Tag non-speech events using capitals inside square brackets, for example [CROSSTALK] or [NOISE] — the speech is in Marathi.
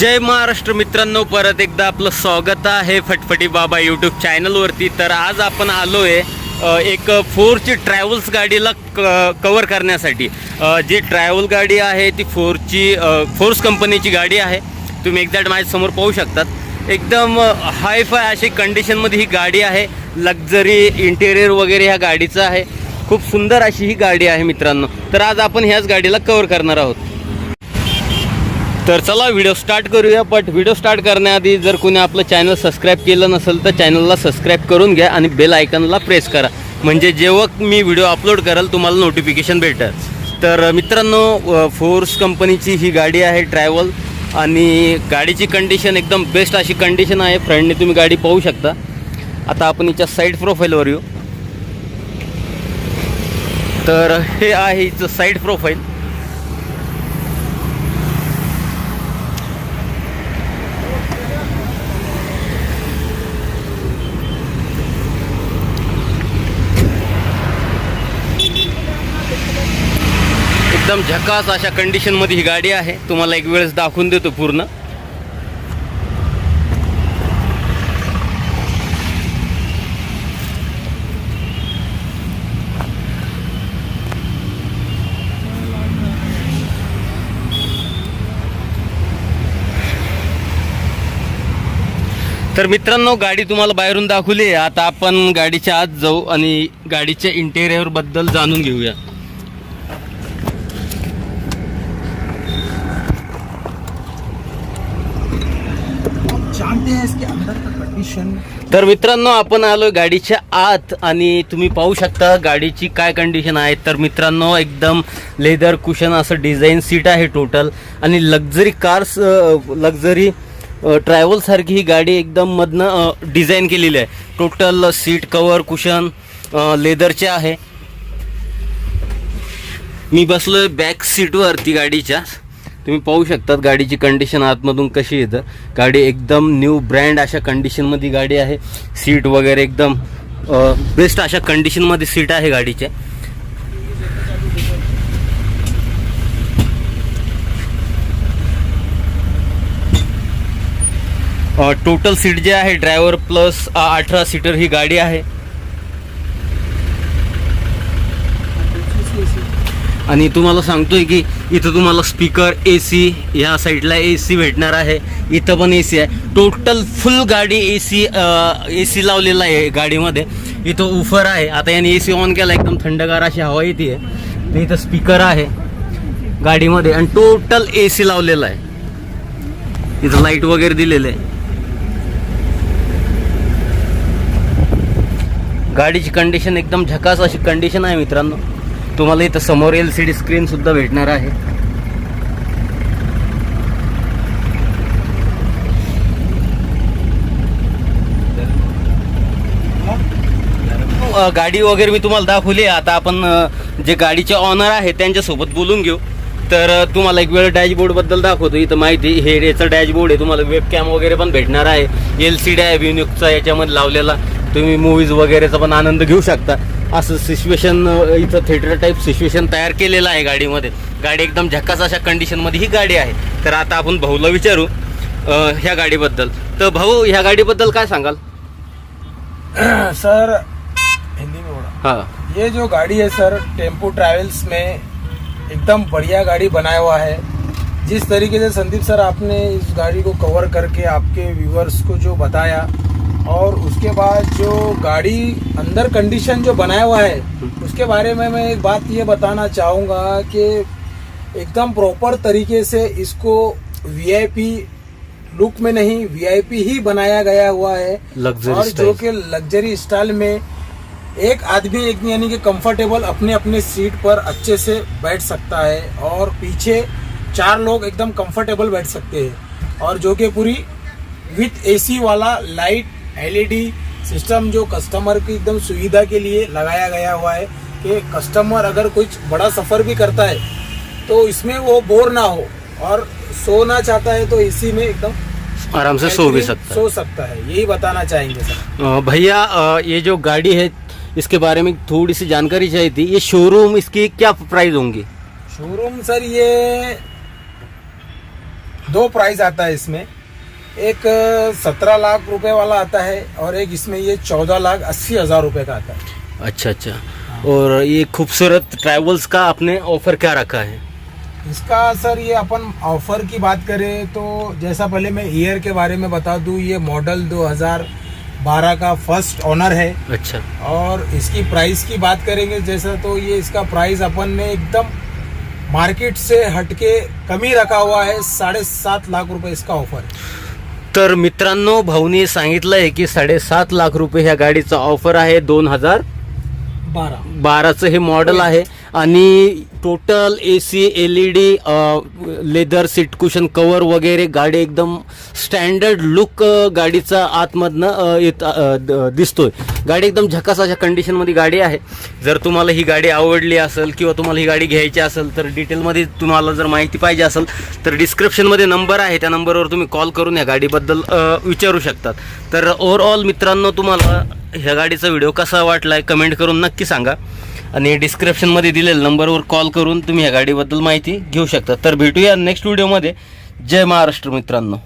जय महाराष्ट्र मित्रांनो परत एकदा आपलं स्वागत आहे फटफटी बाबा यूट्यूब चॅनलवरती तर आज आपण आलो आहे एक फोरची ट्रॅव्हल्स गाडीला क कवर करण्यासाठी. जी ट्रॅव्हल गाडी आहे ती फोरची फोर्स कंपनीची गाडी आहे. तुम्ही एकदा माझ्यासमोर पाहू शकतात. एकदम हाय फाय अशी कंडिशनमध्ये ही गाडी आहे. लक्झरी इंटेरियर वगैरे ह्या गाडीचं आहे. खूप सुंदर अशी ही गाडी आहे मित्रांनो. तर आज आपण ह्याच गाडीला कवर करणार आहोत. तर चला व्हिडिओ स्टार्ट करूया बट व्हिडिओ स्टार्ट करण्याआधी जर कोणी आपलं चॅनल सबस्क्राईब केलं नसेल तर चॅनलला सबस्क्राईब करून घ्या आणि बेल आयकनला प्रेस करा. म्हणजे जेव्हा मी व्हिडिओ अपलोड कराल तुम्हाला नोटिफिकेशन भेटेल. तर मित्रांनो फोर्स कंपनीची ही गाडी आहे ट्रॅव्हल आणि गाडीची कंडिशन एकदम बेस्ट अशी कंडिशन आहे. फ्रंटने तुम्ही गाडी पाहू शकता. आता आपण हिच्या साईड प्रोफाईलवर येऊ. तर हे आहे हिचं साईड प्रोफाईल एकदम झकास अशा कंडिशनमध्ये ही गाडी आहे. तुम्हाला एक वेळेस दाखवून देतो पूर्ण. तर मित्रांनो गाडी तुम्हाला बाहेरून दाखवली आहे. आता आपण गाडीच्या आत जाऊ आणि गाडीच्या इंटेरियरबद्दल जाणून घेऊया आप जानते हैं इसके अंदर का कंडीशन तर मित्रांनो आपण आलो गाडीच्या आत आणि तुम्ही पाहू शकता गाडीची काय कंडिशन आहे. तर मित्रांनो एकदम लेदर कुशन असं डिझाईन सीट आहे टोटल आणि लक्झरी कार्स लक्झरी ट्रॅव्हलसारखी ही गाडी एकदम मधनं डिझाईन केलेली आहे. टोटल सीट कवर कुशन लेदरचे आहे. मी बसलोय बॅक सीटवरती गाडीच्या. तुम्ही पाहू शकतात गाडीची कंडिशन आतमधून कशी येतं. गाडी एकदम न्यू ब्रँड अशा कंडिशनमध्ये गाडी आहे. सीट वगैरे एकदम बेस्ट अशा कंडिशनमध्ये सीट आहे गाडीच्या. टोटल सीट जे आहे ड्रायव्हर प्लस अठरा सीटर ही गाडी आहे. आणि तुम्हाला सांगतोय की इथं तुम्हाला स्पीकर ए सी ह्या साईडला ए सी भेटणार आहे. इथं पण ए सी आहे. टोटल फुल गाडी ए सी ए सी लावलेला आहे गाडीमध्ये. इथं उफर आहे. आता याने ए सी ऑन केला. एकदम थंडगार अशी हवा येते तर इथं स्पीकर आहे गाडीमध्ये. आणि टोटल ए सी लावलेला आहे. इथं लाइट वगैरे दिलेलं आहे. गाडीची कंडिशन एकदम झकास अशी कंडिशन आहे मित्रांनो. तुम्हाला इथं समोर एल सी डी स्क्रीन सुद्धा भेटणार आहे. गाडी वगैरे मी तुम्हाला दाखवली आहे. आता आपण जे गाडीचे ऑनर आहे त्यांच्यासोबत बोलून घेऊ. तर तुम्हाला एक वेळ डॅशबोर्डबद्दल दाखवतो. इथं माहिती हे याचं डॅशबोर्ड आहे. तुम्हाला वेब कॅम वगैरे पण भेटणार आहे. एल सी डी आहे व्युनिकचा याच्यामध्ये लावलेला. तुम्ही मूवीज वगैरेचा पण आनंद घेऊ शकता. असं सिच्युएशन इथं थिएटर टाईप सिच्युएशन तयार केलेलं आहे गाडीमध्ये. गाडी एकदम झक्कास अशा कंडिशनमध्ये ही गाडी आहे. तर आता आपण भाऊला विचारू ह्या गाडीबद्दल. तर भाऊ ह्या गाडीबद्दल काय सांगाल? [CLEARS THROAT] सर हिंदी में बोला. हां. ये जो गाड़ी है सर टेम्पो ट्रैवल्स में एकदम बढ़िया गाड़ी बनाया हुआ है। जिस तरीके से संदीप सर आपने इस गाड़ी को कवर करके आपके व्यूवर्स को जो बताया और उसके बाद जो गाड़ी अंदर कंडीशन जो बनाया हुआ है उसके बारे में मैं एक बात ये बताना चाहूँगा कि एकदम प्रॉपर तरीके से इसको वीआईपी लुक में नहीं वीआईपी ही बनाया गया हुआ है। और जो कि लग्जरी स्टाइल में एक आदमी एक यानी कि कंफर्टेबल अपने अपने सीट पर अच्छे से बैठ सकता है और पीछे चार लोग एकदम कंफर्टेबल बैठ सकते हैं। और जो कि पूरी विथ एसी वाला लाइट एलईडी सिस्टम जो कस्टमर की एकदम सुविधा के लिए लगाया गया हुआ है कि कस्टमर अगर कुछ बड़ा सफ़र भी करता है तो इसमें वो बोर ना हो और सोना चाहता है तो इसी में एकदम आराम से सो भी सकता है। सो सकता है यही बताना चाहेंगे सर। भैया ये जो गाड़ी है इसके बारे में थोड़ी सी जानकारी चाहिए थी। ये शोरूम इसकी क्या प्राइस होंगी? शोरूम सर ये दो प्राइस आता है इसमें। एक सत्रह लाख रुपए वाला आता है और एक इसमें ये चौदह लाख अस्सी हज़ार रुपए का आता है। अच्छा अच्छा। और ये खूबसूरत ट्रैवल्स का आपने ऑफ़र क्या रखा है? इसका सर ये अपन ऑफ़र की बात करें तो जैसा पहले मैं ईयर के बारे में बता दूँ ये मॉडल 2012 का फ़र्स्ट ऑनर है। अच्छा। और इसकी प्राइस की बात करेंगे जैसा तो ये इसका प्राइस अपन ने एकदम मार्केट से हटके कमी रखा हुआ है साढ़े सात लाख रुपए इसका ऑफ़र है। तर मित्रांनो भाऊनी सांगितलंय की साडेसात लाख रुपये ह्या गाडीचा ऑफर आहे दोन हजार बारह बाराचं हे मॉडेल आहे. आणि total A C L E D leather seat cushion cover वगैरे गाडी एकदम स्टँडर्ड लुक गाडीचा आतमधनं येत दिसतोय. गाडी एकदम झकास अशा कंडिशनमध्ये गाडी आहे. जर तुम्हाला ही गाडी आवडली असेल किंवा तुम्हाला ही गाडी घ्यायची असेल तर डिटेलमध्ये तुम्हाला जर माहिती पाहिजे असेल तर डिस्क्रिप्शनमध्ये नंबर आहे. त्या नंबरवर तुम्ही कॉल करून या गाडीबद्दल विचारू शकतात. तर ओव्हरऑल मित्रांनो तुम्हाला ह्या गाडीचा व्हिडिओ कसा वाटला आहे कमेंट करून नक्की सांगा. आणि डिस्क्रिप्शनमध्ये दिलेल्या नंबरवर कॉल करून तुम्ही या गाडीबद्दल माहिती घेऊ शकता. तर भेटूया नेक्स्ट व्हिडिओमध्ये जय महाराष्ट्र मित्रांनो.